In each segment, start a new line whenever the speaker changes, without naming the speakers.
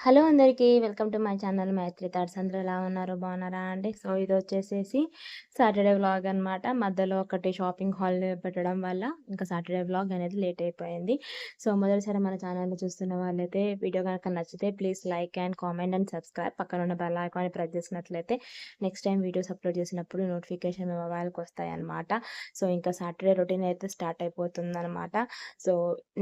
Hello అందరికీ welcome to my channel Maitri thoughts. అందరూ ఎలా ఉన్నారు? బాగున్నారా అండి? సో ఇది వచ్చేసేసి సాటర్డే వ్లాగ్ అనమాట మధ్యలో ఒకటి షాపింగ్ హాల్ పెట్టడం వల్ల ఇంకా సాటర్డే వ్లాగ్ అనేది లేట్ అయిపోయింది. సో మొదటిసారి మన ఛానల్ చూస్తున్న వాళ్ళైతే వీడియో కనుక నచ్చితే please like and comment and subscribe. పక్కన ఉన్న బెల్ ఐకాన్ ప్రెస్ చేసినట్లయితే నెక్స్ట్ టైం వీడియోస్ అప్లోడ్ చేసినప్పుడు నోటిఫికేషన్ మీ మొబైల్కి వస్తాయి అనమాట సో ఇంకా సాటర్డే రొటీన్ అయితే స్టార్ట్ అయిపోతుంది అనమాట సో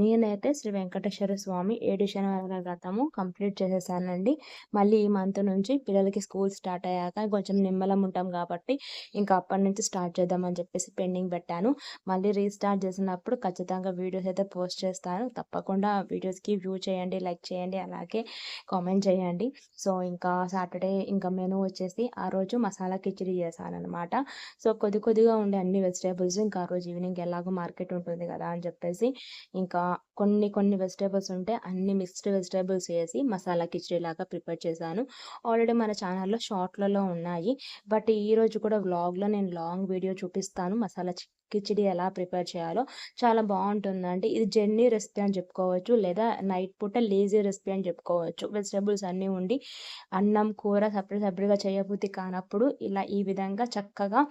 నేనైతే శ్రీ వెంకటేశ్వర స్వామి ఏడు శనివారం వ్రతము కంప్లీట్ చేసేసానండి. మళ్ళీ ఈ మంత్ నుంచి పిల్లలకి స్కూల్ స్టార్ట్ అయ్యాక కొంచెం నిమ్మలం ఉంటాం కాబట్టి ఇంకా అప్పటి నుంచి స్టార్ట్ చేద్దామని చెప్పేసి పెండింగ్ పెట్టాను. మళ్ళీ రీస్టార్ట్ చేసినప్పుడు ఖచ్చితంగా వీడియోస్ అయితే పోస్ట్ చేస్తాను. తప్పకుండా వీడియోస్కి వ్యూ చేయండి లైక్ చేయండి అలాగే కామెంట్ చేయండి. సో ఇంకా సాటర్డే ఇంకా మెనూ వచ్చేసి ఆ రోజు మసాలా కిచిడి చేశాను అనమాట సో కొద్ది కొద్దిగా ఉండే అన్ని వెజిటేబుల్స్ ఇంకా ఆ రోజు ఈవినింగ్ ఎలాగో మార్కెట్ ఉంటుంది కదా అని చెప్పేసి ఇంకా కొన్ని కొన్ని వెజిటేబుల్స్ ఉంటే అన్ని మిక్స్డ్ వెజిటేబుల్స్ వేసి మసాలా మసాలా కిచడీ లాగా ప్రిపేర్ చేశాను. ఆల్రెడీ మన ఛానల్లో షార్ట్లలో ఉన్నాయి. బట్ ఈరోజు కూడా వ్లాగ్లో నేను లాంగ్ వీడియో చూపిస్తాను. మసాలా కిచిడి ఎలా ప్రిపేర్ చేయాలో. చాలా బాగుంటుందండి ఇది జర్నీ రెసిపీ అని చెప్పుకోవచ్చు. లేదా నైట్ పూట లేజీ రెసిపీ అని చెప్పుకోవచ్చు. వెజిటేబుల్స్ అన్నీ ఉండి అన్నం కూర సపరేట్ సపరేట్గా చేయబుద్ధి కానప్పుడు ఇలా ఈ విధంగా చక్కగా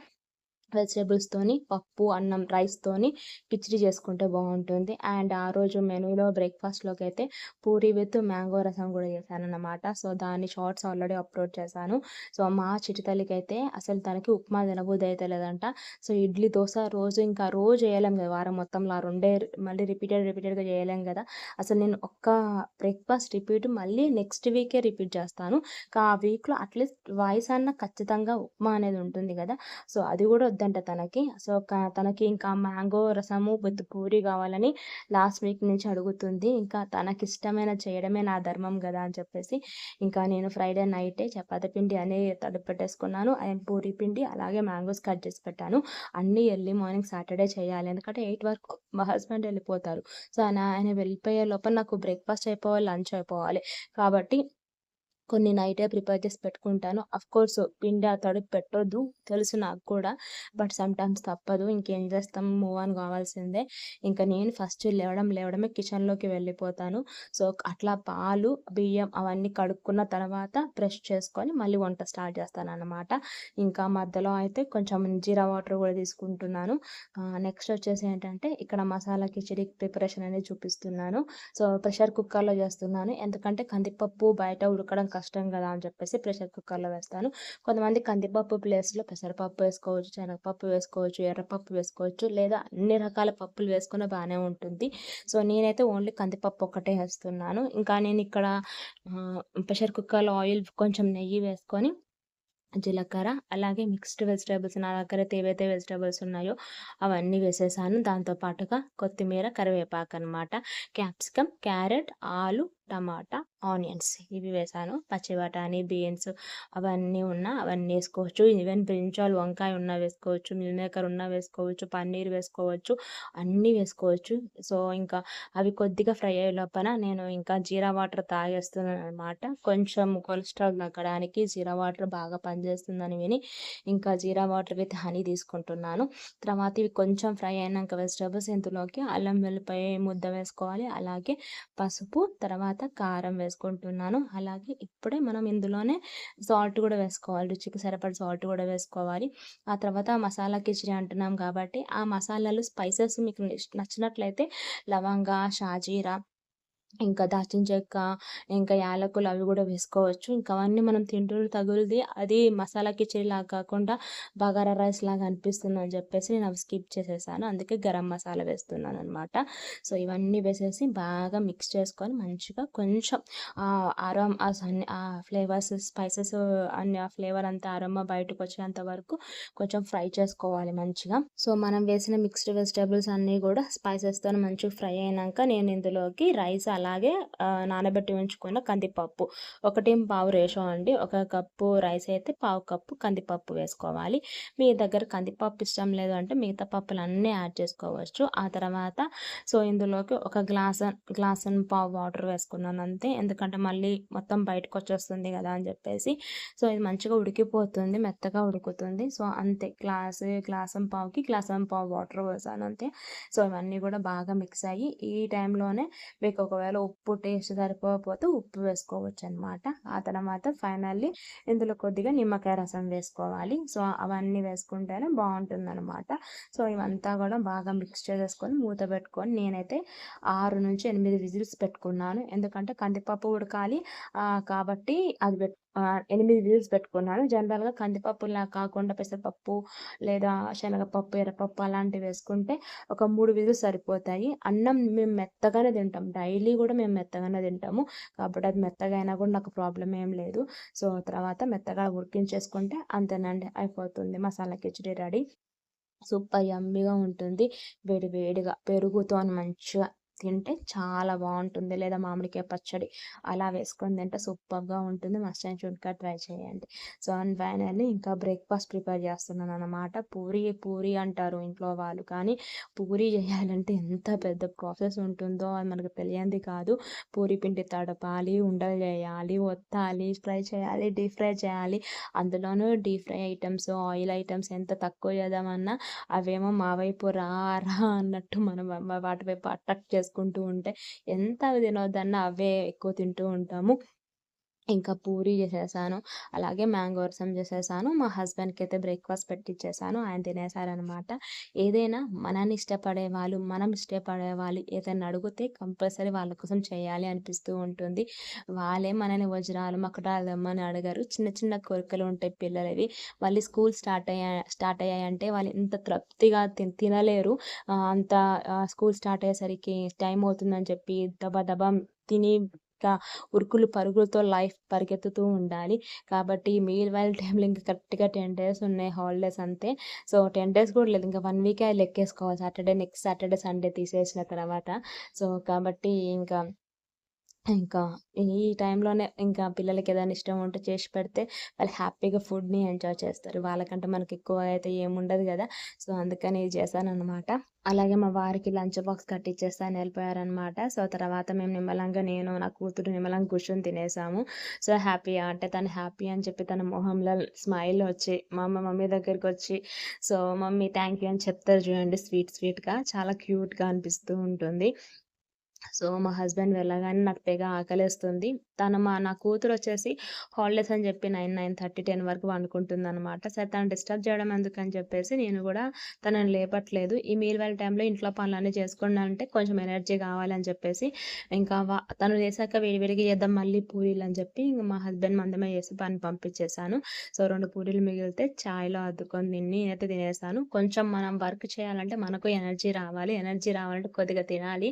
వెజిటేబుల్స్తోని పప్పు అన్నం రైస్తోని కిచిడి చేసుకుంటే బాగుంటుంది. అండ్ ఆ రోజు మెనూలో బ్రేక్ఫాస్ట్లోకి అయితే పూరి విత్ మ్యాంగో రసం కూడా చేశానన్నమాట. సో దాని షార్ట్స్ ఆల్రెడీ అప్లోడ్ చేశాను. సో మా చిటితల్లికి అయితే అసలు తనకి ఉప్మా తినబుద్ధి అయితే లేదంట సో ఇడ్లీ దోశ రోజు ఇంకా రోజు చేయలేం కదా వారం మొత్తంలో ఆ రెండే మళ్ళీ రిపీటెడ్ రిపీటెడ్గా చేయలేం కదా. అసలు నేను ఒక్క బ్రేక్ఫాస్ట్ రిపీట్ మళ్ళీ నెక్స్ట్ వీకే రిపీట్ చేస్తాను. ఆ వీక్లో అట్లీస్ట్ వాయిస్ అన్న ఖచ్చితంగా ఉప్మా అనేది ఉంటుంది కదా. సో అది కూడా వద్దంట తనకి. సో తనకి ఇంకా మ్యాంగో రసము విత్ పూరి కావాలని లాస్ట్ వీక్ నుంచి అడుగుతుంది. ఇంకా తనకి ఇష్టమైన చేయడమే నా ధర్మం కదా అని చెప్పేసి ఇంకా నేను ఫ్రైడే నైటే చపాతి పిండి అని తడుపు పెట్టేసుకున్నాను. అండ్ పూరి పిండి అలాగే మ్యాంగోస్ కట్ చేసి పెట్టాను. అన్నీ ఎర్లీ మార్నింగ్ సాటర్డే చేయాలి. ఎందుకంటే ఎయిట్ వరకు మా హస్బెండ్ వెళ్ళిపోతారు. సో ఆయన వెళ్ళిపోయే లోపల నాకు బ్రేక్ఫాస్ట్ అయిపోవాలి లంచ్ అయిపోవాలి. కాబట్టి కొన్ని నైటే ప్రిపేర్ చేసి పెట్టుకుంటాను. కోర్స్ పిండి ఆ తడుపు పెట్టొద్దు తెలుసు నాకు కూడా. బట్ సమ్టైమ్స్ తప్పదు ఇంకేం చేస్తాం మూవ్ ఆన్ కావాల్సిందే. ఇంకా నేను ఫస్ట్ లేవడం లేవడమే కిచెన్లోకి వెళ్ళిపోతాను. సో అట్లా పాలు బియ్యం అవన్నీ కడుక్కున్న తర్వాత బ్రష్ చేసుకొని మళ్ళీ వంట స్టార్ట్ చేస్తాను అనమాట ఇంకా మధ్యలో అయితే కొంచెం జీరా వాటర్ కూడా తీసుకుంటున్నాను. నెక్స్ట్ వచ్చేసి ఏంటంటే ఇక్కడ మసాలా కిచడి ప్రిపరేషన్ అనేది చూపిస్తున్నాను. సో ప్రెషర్ కుక్కర్లో చేస్తున్నాను. ఎందుకంటే కందిపప్పు బయట ఉడకడం కష్టం కదా అని చెప్పేసి ప్రెషర్ కుక్కర్లో వేస్తాను. కొంతమంది కందిపప్పు ప్లేస్లో పెసరపప్పు వేసుకోవచ్చు శనగపప్పు వేసుకోవచ్చు ఎర్రపప్పు వేసుకోవచ్చు లేదా అన్ని రకాల పప్పులు వేసుకున్న బాగానే ఉంటుంది. సో నేనైతే ఓన్లీ కందిపప్పు ఒక్కటే వేస్తున్నాను. ఇంకా నేను ఇక్కడ ప్రెషర్ కుక్కర్లో ఆయిల్ కొంచెం నెయ్యి వేసుకొని జీలకర్ర అలాగే మిక్స్డ్ వెజిటేబుల్స్ నా దగ్గర ఏవైతే వెజిటేబుల్స్ ఉన్నాయో అవన్నీ వేసేసాను. దాంతోపాటుగా కొత్తిమీర కరివేపాకు అనమాట క్యాప్సికమ్ క్యారెట్ ఆలు టమాటా ఆనియన్స్ ఇవి వేసాను. పచ్చి బఠానీ బీన్స్ అవన్నీ ఉన్నా అవన్నీ వేసుకోవచ్చు. ఈవెన్ బ్రింజాల్ వంకాయ ఉన్నా వేసుకోవచ్చు. మిల్ మేకర్ ఉన్నా వేసుకోవచ్చు. పన్నీర్ వేసుకోవచ్చు. అన్నీ వేసుకోవచ్చు. సో ఇంకా అవి కొద్దిగా ఫ్రై అయ్యే లోపల నేను ఇంకా జీరా వాటర్ తాగేస్తున్నాను అనమాట కొంచెం కొలెస్ట్రాల్ తగ్గడానికి జీరా వాటర్ బాగా పనిచేస్తుందని విని ఇంకా జీరా వాటర్ విత్ హనీ తీసుకుంటున్నాను. తర్వాత ఇవి కొంచెం ఫ్రై అయినాక వెజిటేబుల్స్ ఇందులోకి అల్లం వెల్లిపాయ ముద్ద వేసుకోవాలి. అలాగే పసుపు తర్వాత తర్వాత కారం వేసుకుంటున్నాను. అలాగే ఇప్పుడే మనం ఇందులోనే సాల్ట్ కూడా వేసుకోవాలి. రుచికి సరిపడ సాల్ట్ కూడా వేసుకోవాలి. ఆ తర్వాత మసాలా కిచడి అంటున్నాం కాబట్టి ఆ మసాలాలు స్పైసెస్ మీకు నచ్చినట్లయితే లవంగా షాజీరా ఇంకా దాచిన చెక్క ఇంకా యాలకులు అవి కూడా వేసుకోవచ్చు. ఇంకా అవన్నీ మనం తింటున్న తగులుది. అది మసాలా కిచడీ లాగా కాకుండా బగారా రైస్ లాగా అనిపిస్తుంది అని చెప్పేసి నేను అవి స్కిప్ చేసేసాను. అందుకే గరం మసాలా వేస్తున్నాను అనమాట సో ఇవన్నీ వేసేసి బాగా మిక్స్ చేసుకొని మంచిగా కొంచెం ఆరామ్ ఆ ఫ్లేవర్స్ స్పైసెస్ అన్ని ఆ ఫ్లేవర్ అంతా ఆరోమా బయటకు వచ్చేంత వరకు కొంచెం ఫ్రై చేసుకోవాలి మంచిగా. సో మనం వేసిన మిక్స్డ్ వెజిటేబుల్స్ అన్నీ కూడా స్పైసెస్తో మంచిగా ఫ్రై అయినాక నేను ఇందులోకి రైస్ అలా అలాగే నానబెట్టి ఉంచుకున్న కందిపప్పు. ఒకటి పావు రేషో అండి. ఒక కప్పు రైస్ అయితే పావు కప్పు కందిపప్పు వేసుకోవాలి. మీ దగ్గర కందిపప్పు ఇష్టం లేదు అంటే మిగతా పప్పులు అన్నీ యాడ్ చేసుకోవచ్చు. ఆ తర్వాత సో ఇందులోకి ఒక గ్లాస్ గ్లాస్ అండ్ పావు వాటర్ వేసుకున్నాను అంతే. ఎందుకంటే మళ్ళీ మొత్తం బయటకు వచ్చేస్తుంది కదా అని చెప్పేసి. సో ఇది మంచిగా ఉడికిపోతుంది మెత్తగా ఉడుకుతుంది. సో అంతే. గ్లాస్ గ్లాసం పావుకి గ్లాసం పావు వాటర్ వేసాను అంతే. సో ఇవన్నీ కూడా బాగా మిక్స్ అయ్యి ఈ టైంలోనే మీకు ఒకవేళ ఒకవేళ ఉప్పు టేస్ట్ సరిపోకపోతే ఉప్పు వేసుకోవచ్చు అనమాట ఆ తర్వాత ఫైనల్లీ ఇందులో కొద్దిగా నిమ్మకాయ రసం వేసుకోవాలి. సో అవన్నీ వేసుకుంటేనే బాగుంటుంది అనమాట సో ఇవంతా కూడా బాగా మిక్స్ చేసేసుకొని మూత పెట్టుకొని నేనైతే ఆరు నుంచి ఎనిమిది విజిల్స్ పెట్టుకున్నాను. ఎందుకంటే కందిపప్పు ఉడకాలి కాబట్టి అది పెట్టు ఎనిమిది వీల్స్ పెట్టుకున్నాను. జనరల్గా కందిపప్పులా కాకుండా పెసరపప్పు లేదా శనగపప్పు ఎర్రపప్పు అలాంటివి వేసుకుంటే ఒక మూడు విజిల్స్ సరిపోతాయి. అన్నం మేము మెత్తగానే తింటాం. డైలీ కూడా మేము మెత్తగానే తింటాము. కాబట్టి అది మెత్తగా అయినా కూడా నాకు ప్రాబ్లం ఏం లేదు. సో తర్వాత మెత్తగా ఉడికించేసుకుంటే అంతేనండి అయిపోతుంది. మసాలా కిచడీ రెడీ. సూపర్ యమ్మీగా ఉంటుంది. వేడి వేడిగా. పెరుగుతో మంచిగా తింటే చాలా బాగుంటుంది. లేదా మామిడికాయ పచ్చడి అలా వేసుకొని తింటే సూపర్గా ఉంటుంది. మస్ట్ అండ్ షుడ్గా ట్రై చేయండి. సో అండ్ ఫైనల్లీ ఇంకా బ్రేక్ఫాస్ట్ ప్రిపేర్ చేస్తున్నాను అనమాట పూరి పూరి అంటారు ఇంట్లో వాళ్ళు. కానీ పూరి చేయాలంటే ఎంత పెద్ద ప్రాసెస్ ఉంటుందో అది మనకు తెలియంది కాదు. పూరి పిండి తడపాలి ఉండలు చేయాలి ఒత్తాలి ఫ్రై చేయాలి డీప్ ఫ్రై చేయాలి. అందులోనూ deep fry items oil items ఎంత తక్కువ చేద్దామన్నా అవేమో మా వైపు రా రా అన్నట్టు మనం వాటి వైపు అట్రాక్ట్ చేస్తాం చేసుకుంటూ ఉంటే ఎంత అవి తినొద్దన్నా అవే ఎక్కువ తింటూ ఉంటాము. ఇంకా పూరి చేసేసాను. అలాగే మ్యాంగో రసం చేసేసాను. మా హస్బెండ్కి అయితే బ్రేక్ఫాస్ట్ పెట్టించేసాను ఆయన తినేసారనమాట. ఏదైనా మనని ఇష్టపడే వాళ్ళు మనం ఇష్టపడే వాళ్ళు ఏదైనా అడిగితే కంపల్సరీ వాళ్ళ కోసం చేయాలి అనిపిస్తూ ఉంటుంది. వాళ్ళే మనని వజ్రాలు మకటాలు అని అడగరు. చిన్న చిన్న కోరికలు ఉంటాయి పిల్లలవి. వాళ్ళు స్కూల్ స్టార్ట్ అయ్యా స్టార్ట్ అయ్యాయంటే వాళ్ళు ఇంత తృప్తిగా తినలేరు. అంత స్కూల్ స్టార్ట్ అయ్యేసరికి టైం అవుతుందని చెప్పి దబా దబా తిని ఉరుకులు పరుగులతో లైఫ్ పరిగెత్తుతూ ఉండాలి. కాబట్టి మీల్ వైల్ టైంలో ఇంకా కరెక్ట్గా టెన్ డేస్ ఉన్నాయి హాలిడేస్ అంతే. సో టెన్ డేస్ కూడా లేదు. ఇంకా వన్ వీకే లెక్కేసుకోవాలి. సాటర్డే నెక్స్ట్ సాటర్డే సండే తీసేసిన తర్వాత. సో కాబట్టి ఇంకా ఇంకా ఈ టైంలోనే ఇంకా పిల్లలకి ఏదైనా ఇష్టం ఉంటే చేసి పెడితే వాళ్ళు హ్యాపీగా ఫుడ్ని ఎంజాయ్ చేస్తారు. వాళ్ళకంటే మనకి ఎక్కువ అయితే ఏముండదు కదా. సో అందుకని ఇది చేశానమాట అలాగే మా వారికి లంచ్ బాక్స్ కట్టిచ్చేస్తాను వెళ్ళిపోయారనమాట సో తర్వాత మేము నిమ్మలంగా నేను నా కూతురు నిమ్మలంగా కూర్చొని తినేసాము. సో హ్యాపీ అంటే తను హ్యాపీ అని చెప్పి తన మొహంలో స్మైల్ వచ్చి మా అమ్మ మమ్మీ దగ్గరికి వచ్చి సో మమ్మీ థ్యాంక్ యూ అని చెప్తారు చూడండి స్వీట్ స్వీట్గా. చాలా క్యూట్గా అనిపిస్తూ ఉంటుంది. సో మా హస్బెండ్ వెళ్ళగానే నాకు తెగ ఆకలేస్తుంది. తను మా నా కూతురు వచ్చేసి హాలిడేస్ అని చెప్పి నైన్ నైన్ థర్టీ టెన్ వరకు వండుకుంటుంది అనమాట సరే తను డిస్టర్బ్ చేయడం ఎందుకని చెప్పేసి నేను కూడా తనని లేపట్లేదు. ఈ మీల్ వేల టైంలో ఇంట్లో పనులన్నీ చేసుకోండి అంటే కొంచెం ఎనర్జీ కావాలని చెప్పేసి ఇంకా తను చేశాక వేడివేడిగా చేద్దాం మళ్ళీ పూరీలు అని చెప్పి ఇంకా మా హస్బెండ్ మందమే చేసి పని పంపించేశాను. సో రెండు పూరీలు మిగిలితే ఛాయ్లో అద్దుకొని తిని అయితే తినేసాను కొంచెం మనం వర్క్ చేయాలంటే మనకు ఎనర్జీ రావాలి. ఎనర్జీ రావాలంటే కొద్దిగా తినాలి.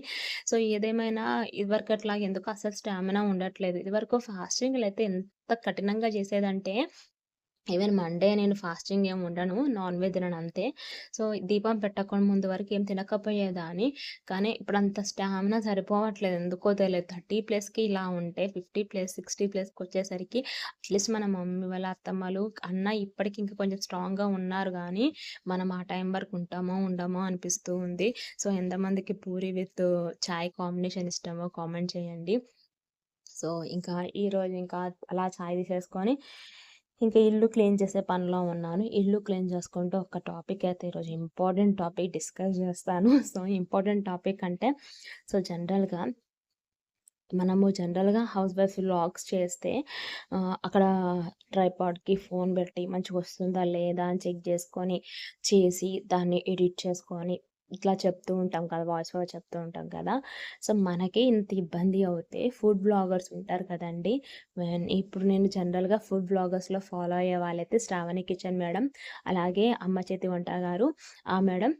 సో ఏదేమైనా ఇది వరకు అట్లాగే ఎందుకు అసలు స్టామినా ఉండట్లేదు. ఇదివరకు ఫాస్టింగ్లు అయితే ఎంత కఠినంగా చేసేదంటే ఈవెన్ మండే నేను ఫాస్టింగ్ ఏమి ఉండను నాన్ వెజ్ తినను అంతే. సో దీపం పెట్టకుండా ముందు వరకు ఏం తినకపోయేదాన్ని. కానీ ఇప్పుడు అంత స్టామినా సరిపోవట్లేదు. ఎందుకో తెలియదు. థర్టీ ప్లస్కి ఇలా ఉంటే ఫిఫ్టీ ప్లస్ సిక్స్టీ ప్లస్కి వచ్చేసరికి అట్లీస్ట్ మన మమ్మీ వాళ్ళ అత్తమ్మలు అన్న ఇప్పటికి ఇంకా కొంచెం స్ట్రాంగ్గా ఉన్నారు కానీ మనం ఆ టైం వరకు ఉంటామో ఉండమో అనిపిస్తూ ఉంది. సో ఎంతమందికి పూరి విత్ చాయ్ కాంబినేషన్ ఇష్టమో కామెంట్ చేయండి. సో ఇంకా ఈరోజు ఇంకా అలా ఛాయ్ తీసేసుకొని ఇంకా ఇల్లు క్లీన్ చేసే పనిలో ఉన్నాను. ఇల్లు క్లీన్ చేసుకుంటూ ఒక టాపిక్ అయితే ఈరోజు ఇంపార్టెంట్ టాపిక్ డిస్కస్ చేస్తాను. సో ఇంపార్టెంట్ టాపిక్ అంటే సో జనరల్గా మనము జనరల్గా హౌస్ వైఫ్ వ్లాగ్స్ చేస్తే అక్కడ ట్రైపాడ్కి ఫోన్ పెట్టి మంచిగా వస్తుందా లేదా అని చెక్ చేసుకొని చేసి దాన్ని ఎడిట్ చేసుకొని ఇట్లా చెప్తూ ఉంటాం కదా వాయిస్ ఓవర్ చెప్తూ ఉంటాం కదా. సో మనకి ఇంత ఇబ్బంది అవుతే ఫుడ్ బ్లాగర్స్ ఉంటారు కదండి. ఇప్పుడు నేను జనరల్గా ఫుడ్ బ్లాగర్స్లో ఫాలో అయ్యే వాళ్ళైతే శ్రావణి కిచెన్ మేడం అలాగే అమ్మ చేతి వంట గారు. ఆ మేడం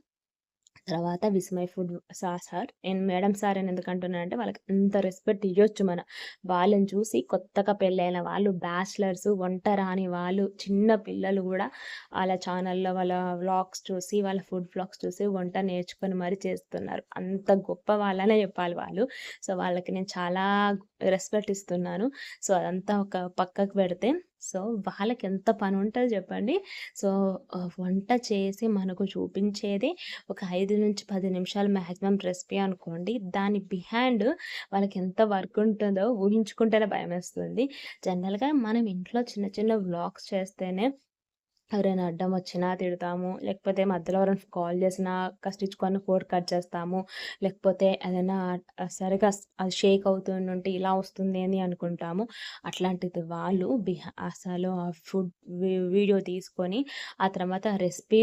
తర్వాత విస్మయ్ ఫుడ్ సార్ సార్. నేను మేడం సార్ అని ఎందుకంటున్నానంటే వాళ్ళకి అంత రెస్పెక్ట్ ఇవ్వచ్చు మన. వాళ్ళని చూసి కొత్తగా పెళ్ళైన వాళ్ళు బ్యాచిలర్స్ వంట రాని వాళ్ళు చిన్న పిల్లలు కూడా వాళ్ళ ఛానల్లో వాళ్ళ వ్లాగ్స్ చూసి వాళ్ళ ఫుడ్ వ్లాగ్స్ చూసి వంట నేర్చుకొని మరీ చేస్తున్నారు. అంత గొప్ప వాళ్ళనే చెప్పాలి వాళ్ళు. సో వాళ్ళకి నేను చాలా రెస్పెక్ట్ ఇస్తున్నాను. సో అదంతా ఒక పక్కకు పెడితే సో వాళ్ళకి ఎంత పని ఉంటుంది చెప్పండి. సో వంట చేసి మనకు చూపించేది ఒక ఐదు నుంచి పది నిమిషాలు మ్యాక్సిమం రెసిపీ అనుకోండి. దాని బిహైండ్ వాళ్ళకి ఎంత వర్క్ ఉంటుందో ఊహించుకుంటేనే భయం వేస్తుంది జనరల్గా మనం ఇంట్లో చిన్న చిన్న వ్లాగ్స్ చేస్తేనే ఎవరైనా అడ్డం వచ్చినా తిడతాము. లేకపోతే మధ్యలో ఎవరైనా కాల్ చేసినా కష్టించుకొని కోడ్ కట్ చేస్తాము. లేకపోతే ఏదైనా సరిగా అది షేక్ అవుతుంటే ఇలా వస్తుంది అని అనుకుంటాము. అట్లాంటిది వాళ్ళు బిహా అసలు ఆ ఫుడ్ వీడియో తీసుకొని ఆ తర్వాత రెసిపీ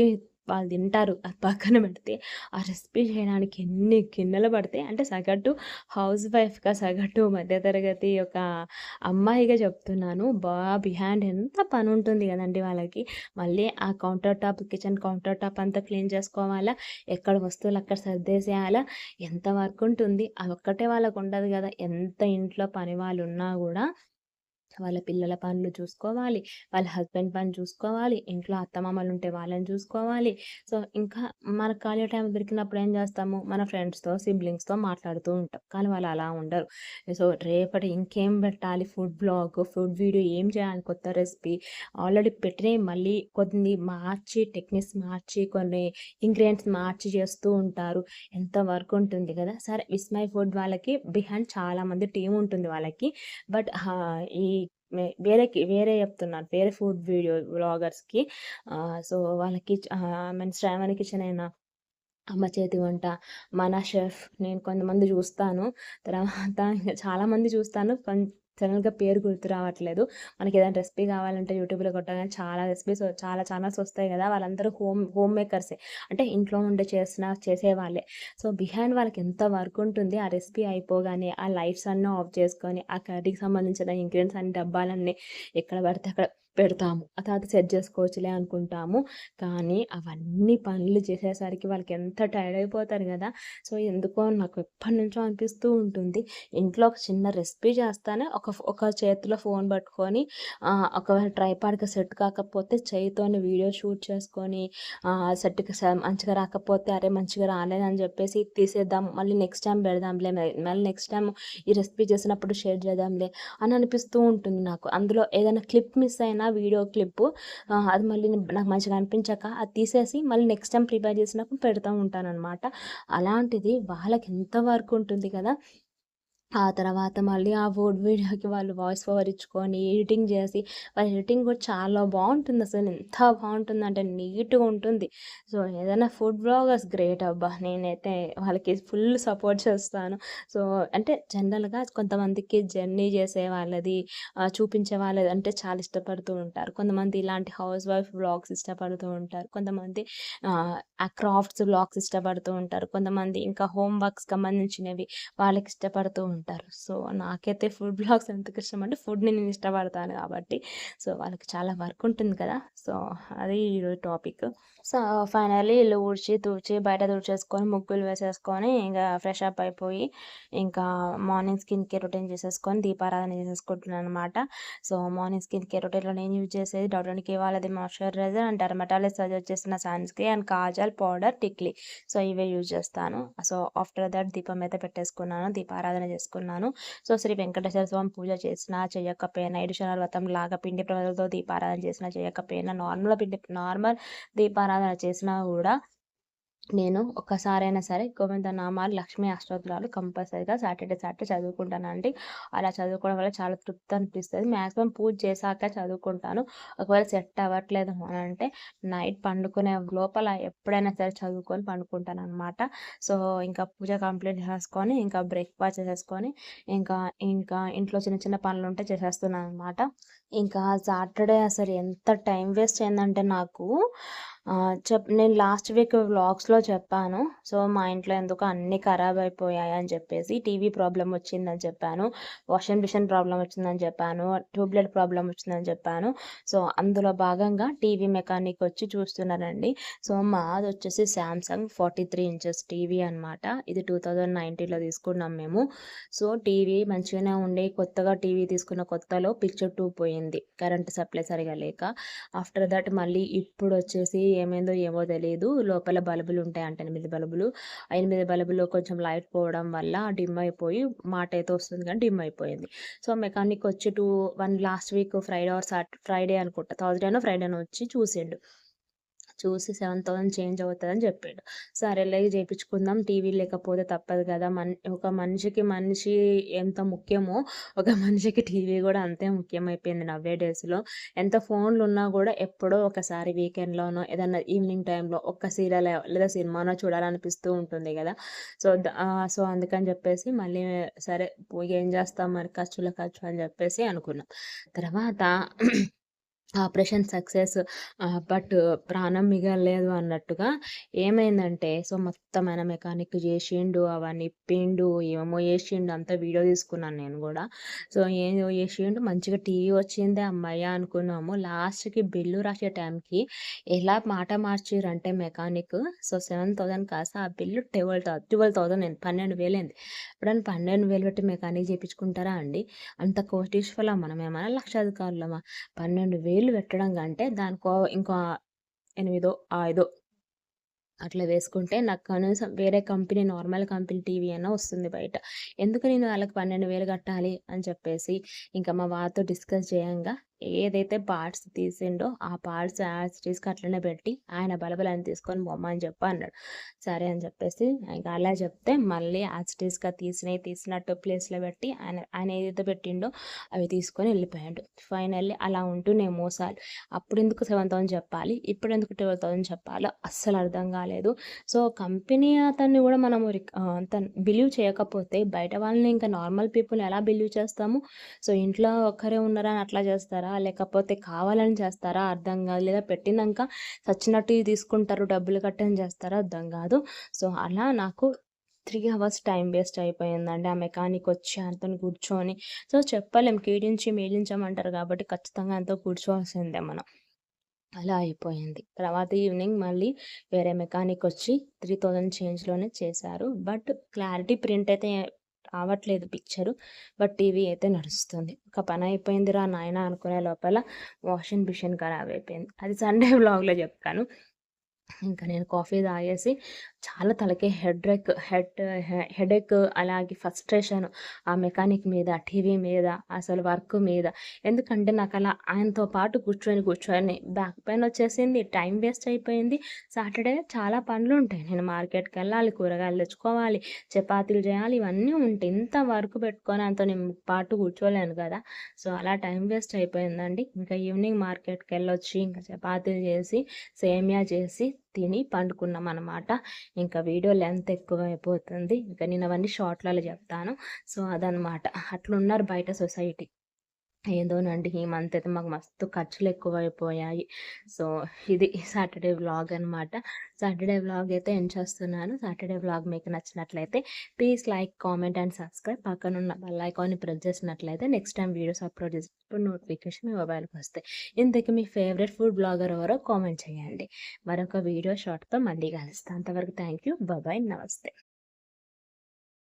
వాళ్ళు తింటారు. అది పక్కన పెడితే ఆ రెసిపీ చేయడానికి ఎన్ని గిన్నెలు పడతాయి. అంటే సగటు హౌస్ వైఫ్గా సగటు మధ్యతరగతి ఒక అమ్మాయిగా చెప్తున్నాను. బా బిహైండ్ ఎంత పని ఉంటుంది కదండి వాళ్ళకి. మళ్ళీ ఆ counter top kitchen counter top అంతా క్లీన్ చేసుకోవాలా? ఎక్కడ వస్తువులు అక్కడ సర్దేసేయాలా? ఎంత వర్క్ ఉంటుంది? అది ఒక్కటే వాళ్ళకు ఉండదు కదా. ఎంత ఇంట్లో పని వాళ్ళు ఉన్నా కూడా వాళ్ళ పిల్లల పనులు చూసుకోవాలి వాళ్ళ హస్బెండ్ పని చూసుకోవాలి ఇంట్లో అత్తమామలు ఉంటే వాళ్ళని చూసుకోవాలి. సో ఇంకా మనకు ఖాళీ టైం దొరికినప్పుడు ఏం చేస్తాము? మన ఫ్రెండ్స్తో సిబ్లింగ్స్తో మాట్లాడుతూ ఉంటాం. కానీ వాళ్ళు అలా ఉండరు. సో రేపటి ఇంకేం పెట్టాలి? ఫుడ్ బ్లాగ్ ఫుడ్ వీడియో ఏం చేయాలి? కొత్త రెసిపీ ఆల్రెడీ పెట్టినవి మళ్ళీ కొన్ని మార్చి టెక్నిక్స్ మార్చి కొన్ని ఇంగ్రీడియంట్స్ మార్చి చేస్తూ ఉంటారు. ఎంత వర్క్ ఉంటుంది కదా! సరే విస్మై ఫుడ్ వాళ్ళకి బిహైండ్ చాలామంది టీం ఉంటుంది వాళ్ళకి. బట్ ఈ వేరేకి వేరే చెప్తున్నాను వేరే ఫుడ్ వీడియో వ్లాగర్స్కి సో వాళ్ళకి మన శ్రావణ కిచెన్ అయినా అమ్మ చేతి వంట మన షెఫ్ నేను కొంతమంది చూస్తాను. తర్వాత చాలామంది చూస్తాను. ఛానల్గా పేరు గుర్తు రావట్లేదు. మనకి ఏదైనా రెసిపీ కావాలంటే యూట్యూబ్లో కొట్టగానే చాలా రెసిపీస్ చాలా ఛానల్స్ వస్తాయి కదా వాళ్ళందరూ హోమ్ హోమ్ మేకర్సే. అంటే ఇంట్లో ఉండే చేసిన చేసేవాళ్ళే. సో బిహైండ్ వాళ్ళకి ఎంత వర్క్ ఉంటుంది ఆ రెసిపీ అయిపోగానే ఆ లైట్స్ అన్నీ ఆఫ్ చేసుకొని ఆ కర్రీకి సంబంధించిన ఇంగ్రీడియంట్స్ అన్ని డబ్బాలన్నీ ఎక్కడ పడితే అక్కడ పెడతాము. ఆ తర్వాత సెట్ చేసుకోవచ్చులే అనుకుంటాము. కానీ అవన్నీ పనులు చేసేసరికి వాళ్ళకి ఎంత టైర్డ్ అయిపోతారు కదా! సో ఎందుకో నాకు ఎప్పటి నుంచో అనిపిస్తూ ఉంటుంది. ఇంట్లో ఒక చిన్న రెసిపీ చేస్తానే ఒక ఒక చేతిలో ఫోన్ పట్టుకొని ఒకవేళ ట్రైపాడ్కి సెట్ కాకపోతే చేయితోని వీడియో షూట్ చేసుకొని సెట్కి మంచిగా రాకపోతే అరే మంచిగా రాలేదని చెప్పేసి తీసేద్దాం. మళ్ళీ నెక్స్ట్ టైం పెడదాంలే. మళ్ళీ నెక్స్ట్ టైం ఈ రెసిపీ చేసినప్పుడు షేర్ చేద్దాంలే అని అనిపిస్తూ ఉంటుంది నాకు. అందులో ఏదైనా క్లిప్ మిస్ అయినా నా వీడియో క్లిప్. అది మళ్ళీ నాకు మంచిగా అనిపించాక అది తీసేసి మళ్ళీ నెక్స్ట్ టైం ప్రిపేర్ చేసినప్పుడు పెడతా ఉంటాను అనమాట అలాంటిది వాళ్ళకి ఎంత వర్క్ ఉంటుంది కదా ఆ తర్వాత మళ్ళీ ఆ వుడ్ వీడియోకి వాళ్ళు వాయిస్ ఓవర్ ఇచ్చుకొని ఎడిటింగ్ చేసి వాళ్ళ ఎడిటింగ్ కూడా చాలా బాగుంటుంది అసలు. ఎంత బాగుంటుంది అంటే నీట్గా ఉంటుంది. సో ఏదైనా ఫుడ్ బ్లాగర్స్ గ్రేట్ అబ్బా. నేనైతే వాళ్ళకి ఫుల్ సపోర్ట్ చేస్తాను. సో అంటే జనరల్గా కొంతమందికి జర్నీ చేసే వాళ్ళది చూపించే వాళ్ళది అంటే చాలా ఇష్టపడుతూ ఉంటారు. కొంతమంది ఇలాంటి హౌస్ వైఫ్ బ్లాగ్స్ ఇష్టపడుతూ ఉంటారు. కొంతమంది ఆ క్రాఫ్ట్స్ బ్లాగ్స్ ఇష్టపడుతూ ఉంటారు. కొంతమంది ఇంకా హోమ్ వర్క్స్ సంబంధించినవి వాళ్ళకి ఇష్టపడుతూ ఉంటారు. ఉంటారు సో నాకైతే ఫుడ్ బ్లాగ్స్ ఎందుకు ఇష్టం అంటే ఫుడ్ని నేను ఇష్టపడతాను కాబట్టి. సో వాళ్ళకి చాలా వర్క్ ఉంటుంది కదా. సో అది ఈరోజు టాపిక్. సో ఫైనల్లీ ఇల్లు ఊడ్చి తూడ్చి బయట తుడిచేసుకొని ముగ్గులు వేసేసుకొని ఇంకా ఫ్రెష్ అప్ అయిపోయి ఇంకా మార్నింగ్ స్కిన్ కేర్ రొటీన్ చేసేసుకొని దీపారాధన చేసేసుకుంటున్నాను అనమాట సో మార్నింగ్ స్కిన్ కేర్ రొటీన్లో నేను యూజ్ చేసేది డాక్టర్కి వాళ్ళది మాయిశ్చరైజర్ అండ్ డర్మటాలజిస్ట్ సజెస్ట్ చేసిన sunscreen and kajal powder tikli. So ఇవే యూజ్ చేస్తాను. సో ఆఫ్టర్ దట్ దీపం అయితే పెట్టేసుకున్నాను దీపారాధన చేసుకున్నాను. సో శ్రీ వెంకటేశ్వర స్వామి పూజ చేసిన చేయకపోయినా ఐదు వ్రతం లాగా పిండి ప్రజలతో దీపారాధన చేసిన చేయకపోయినా నార్మల్ పిండి నార్మల్ దీపారాధన ఆరాధన చేసినా కూడా నేను ఒక్కసారైనా సరే గోవింద నామాలు లక్ష్మీ అష్టోత్తరాలు కంపల్సరీగా సాటర్డే సాటర్డే చదువుకుంటానండి అలా చదువుకోవడం వల్ల చాలా తృప్తి అనిపిస్తుంది. మ్యాక్సిమం పూజ చేశాక చదువుకుంటాను. ఒకవేళ సెట్ అవ్వట్లేదు అని అంటే నైట్ పండుకునే లోపల ఎప్పుడైనా సరే చదువుకొని పండుకుంటాను అనమాట సో ఇంకా పూజ కంప్లీట్ చేసుకొని ఇంకా బ్రేక్ఫాస్ట్ చేసేసుకొని ఇంకా ఇంకా ఇంట్లో చిన్న చిన్న పనులు ఉంటే చేసేస్తున్నాను అనమాట ఇంకా సాటర్డే అసలు ఎంత టైం వేస్ట్ అయిందంటే నాకు చెప్ నేను లాస్ట్ వీక్ వ్లాగ్స్లో చెప్పాను. సో మా ఇంట్లో ఎందుకు అన్నీ ఖరాబ్ అయిపోయాయి అని చెప్పేసి టీవీ ప్రాబ్లం వచ్చిందని చెప్పాను. వాషింగ్ మిషన్ ప్రాబ్లం వచ్చిందని చెప్పాను. ట్యూబ్లైట్ ప్రాబ్లం వచ్చిందని చెప్పాను. సో అందులో భాగంగా టీవీ మెకానిక్ వచ్చి చూస్తున్నారండి. సో మాది వచ్చేసి Samsung forty three inches TV అనమాట ఇది టూ థౌజండ్ నైన్టీన్లో తీసుకున్నాం మేము. సో టీవీ మంచిగానే ఉండి. కొత్తగా టీవీ తీసుకున్న కొత్తలో పిక్చర్ టూ పోయింది. కరెంట్ సప్లై సరిగా లేక ఆఫ్టర్ దట్ మళ్ళీ ఇప్పుడు వచ్చేసి ఏమైందో ఏమో తెలియదు లోపల బల్బులు ఉంటాయి అంటే ఎనిమిది బల్బులు. ఎనిమిది బల్బులు కొంచెం లైట్ పోవడం వల్ల డిమ్ అయిపోయి మాట అయితే వస్తుంది కానీ డిమ్ అయిపోయింది. సో మెకానిక్ వచ్చి two one last week Friday or Sat Friday అనుకుంటా థర్స్డేనో ఫ్రైడేనో వచ్చి చూసిండు. చూసి సెవెన్ థౌసండ్ చేంజ్ అవుతుందని చెప్పాడు. సరేలే చేయించుకుందాం. టీవీ లేకపోతే తప్పదు కదా. మన్ ఒక మనిషికి మనిషి ఎంత ముఖ్యమో ఒక మనిషికి టీవీ కూడా అంతే ముఖ్యమైపోయింది నవ్వే డేస్లో. ఎంత ఫోన్లు ఉన్నా కూడా ఎప్పుడో ఒకసారి వీకెండ్లోనో ఏదన్నా ఈవినింగ్ టైంలో ఒక్క సీరియల్ లేదా సినిమానో చూడాలనిపిస్తూ ఉంటుంది కదా. సో సో అందుకని చెప్పేసి మళ్ళీ సరే ఏం చేస్తాం మరి? ఖర్చుల ఖర్చు అని చెప్పేసి అనుకున్నాం. తర్వాత ఆపరేషన్ సక్సెస్ బట్ ప్రాణం మిగలలేదు అన్నట్టుగా ఏమైందంటే సో మొత్తం ఆయన మెకానిక్ చేసిండు అవన్నీ ఇప్పిండు ఏమో చేసిండు అంతా వీడియో తీసుకున్నాను నేను కూడా. సో ఏమో చేసిండు మంచిగా టీవీ వచ్చిందే అమ్మాయి అనుకున్నాము. లాస్ట్కి బిల్లు రాసే టైంకి ఎలా మాట మార్చిరంటే మెకానిక్ సో సెవెన్ థౌసండ్ కాస్త ఆ బిల్లు ట్వెల్వ్ ట్వెల్వ్ థౌసండ్ అయింది పన్నెండు వేలు అయింది ఇప్పుడు పన్నెండు వేలు పెట్టి మెకానిక్ చేయించుకుంటారా అండి? అంత కోటీశ్వరం మనం ఏమైనా లక్షాధికారులమా? పన్నెండు వేలు నీళ్ళు పెట్టడం కంటే దానికో ఇంకో ఎనిమిదో ఐదో అట్లా వేసుకుంటే నాకు కనీసం వేరే కంపెనీ నార్మల్ కంపెనీ టీవీ అయినా వస్తుంది బయట. ఎందుకు నేను వాళ్ళకి పన్నెండు వేలు కట్టాలి అని చెప్పేసి ఇంకా మా వారితో డిస్కస్ చేయంగా ఏదైతే పార్ట్స్ తీసిండో ఆ పార్ట్స్ యాసిటీస్కి అట్లనే పెట్టి ఆయన బలబలని తీసుకొని బొమ్మ అని చెప్పి అన్నాడు. సరే అని చెప్పేసి ఇంకా అలా చెప్తే మళ్ళీ యాసిటీస్గా తీసినవి తీసినట్టు ప్లేస్లో పెట్టి ఆయన ఆయన ఏదైతే పెట్టిండో అవి తీసుకొని వెళ్ళిపోయాడు. ఫైనల్లీ అలా ఉంటూనే మోసాలు. అప్పుడు ఎందుకు సెవెన్ థౌసండ్ చెప్పాలి? ఇప్పుడు ఎందుకు ట్వెల్వ్ థౌసండ్ చెప్పాలో అస్సలు అర్థం కాలేదు. సో కంపెనీ అతన్ని కూడా మనము తను బిలీవ్ చేయకపోతే బయట వాళ్ళని ఇంకా నార్మల్ పీపుల్ ఎలా బిలీవ్ చేస్తాము? సో ఇంట్లో ఒక్కరే ఉన్నారని అట్లా చేస్తారా? లేకపోతే కావాలని చేస్తారా? అర్థం కాదు. లేదా పెట్టినాక చచ్చినట్టు తీసుకుంటారు డబ్బులు కట్టని చేస్తారా? అర్థం కాదు. సో అలా నాకు త్రీ అవర్స్ టైం వేస్ట్ అయిపోయిందండి. ఆ మెకానిక్ వచ్చి అంత కూర్చొని సో చెప్పలేం. కీడించి మేలించమంటారు కాబట్టి ఖచ్చితంగా అంతా కూర్చోవాల్సిందే మనం. అలా అయిపోయింది. తర్వాత ఈవినింగ్ మళ్ళీ వేరే మెకానిక్ వచ్చి త్రీ థౌజండ్ చేంజ్లోనే చేశారు. బట్ క్లారిటీ ప్రింట్ అయితే రావట్లేదు పిక్చరు బట్ టీవీ అయితే నడుస్తుంది. ఒక పని అయిపోయిందిరా నాయన అనుకునే లోపల వాషింగ్ మిషన్ ఖరాబ్ అయిపోయింది. అది సండే బ్లాగ్లో చెప్తాను. ఇంకా నేను కాఫీ తాగేసి చాలా తలకి హెడ్ రెక్ హెడ్ హెడేక్ అలాగే ఫస్ట్రేషన్ ఆ మెకానిక్ మీద టీవీ మీద అసలు వర్క్ మీద. ఎందుకంటే నాకు అలా ఆయనతో పాటు కూర్చొని కూర్చొని బ్యాక్ పెయిన్ వచ్చేసింది టైం వేస్ట్ అయిపోయింది. సాటర్డే చాలా పనులు ఉంటాయి. నేను మార్కెట్కి వెళ్ళాలి కూరగాయలు తెచ్చుకోవాలి చపాతీలు చేయాలి ఇవన్నీ ఉంటాయి. ఇంత వర్క్ పెట్టుకొని అంత నేను పాటు కూర్చోలేను కదా. సో అలా టైం వేస్ట్ అయిపోయిందండి. ఇంకా ఈవినింగ్ మార్కెట్కి వెళ్ళొచ్చి ఇంకా చపాతీలు చేసి సేమియా చేసి తిని పండుకున్నాం అనమాట ఇంకా వీడియో లెంత్ ఎక్కువ అయిపోతుంది ఇంకా నేను అవన్నీ షార్ట్లలో చెప్తాను. సో అదనమాట అట్లున్నారు బయట సొసైటీ. ఏదోనండి ఈ మంత్ అయితే మాకు మస్తు ఖర్చులు ఎక్కువైపోయాయి. సో ఇది సాటర్డే వ్లాగ్ అనమాట సాటర్డే వ్లాగ్ అయితే ఏం చేస్తున్నాను సాటర్డే వ్లాగ్ మీకు నచ్చినట్లయితే please like comment and subscribe. పక్కన ఉన్న బెల్ ఐకాన్ని ప్రెస్ చేసినట్లయితే నెక్స్ట్ టైం వీడియోస్ అప్లోడ్ చేసినప్పుడు నోటిఫికేషన్ మీ మొబైల్కి వస్తాయి. ఇంతకీ మీ ఫేవరెట్ ఫుడ్ బ్లాగర్ ఎవరో కామెంట్ చేయండి. మరొక వీడియో షార్ట్తో మళ్ళీ కలుస్తాను. అంతవరకు థ్యాంక్ యూ. బాబాయ్ నమస్తే.